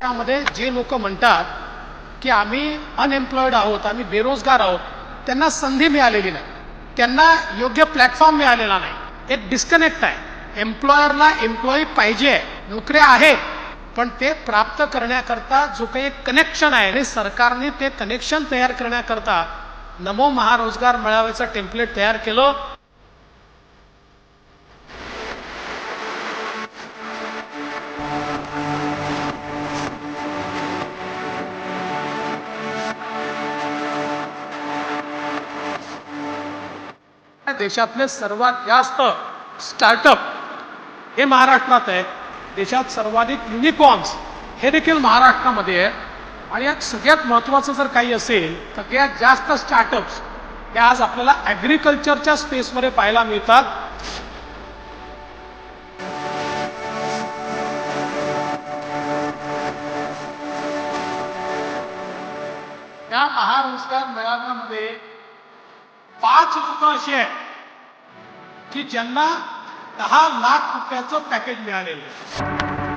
देशामध्ये जे लोक म्हणतात की आम्ही अनएम्प्लॉईड आहोत आम्ही बेरोजगार आहोत त्यांना संधी मिळालेली नाही. त्यांना योग्य प्लॅटफॉर्म मिळालेला नाही. एक डिस्कनेक्ट आहे. एम्प्लॉयरला एम्प्लॉई पाहिजे नोकऱ्या आहेत पण ते प्राप्त करण्याकरता जो काही एक कनेक्शन आहे आणि सरकारने ते कनेक्शन तयार करण्याकरता नमो महारोजगार मेळाव्याचं टेम्पलेट तयार केलं. देशातले सर्वात जास्त स्टार्टअप हे महाराष्ट्रात आहे. देशात सर्वाधिक युनिकॉर्न्स हे देखील महाराष्ट्रामध्ये आहे. आणि यात सगळ्यात महत्त्वाचं जर काही असेल सगळ्यात जास्त स्टार्टअप्स हे आज आपल्याला ॲग्रिकल्चरच्या स्पेसमध्ये पाहायला मिळतात. या महारोजगार मेळाव्यामध्ये पाच लोक असे आहेत की ज्यांना दहा लाख रुपयाचं पॅकेज मिळालेलं आहे.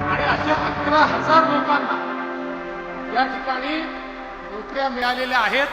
आणि असे अकरा हजार लोकांना या ठिकाणी नोकऱ्या मिळालेल्या आहेत.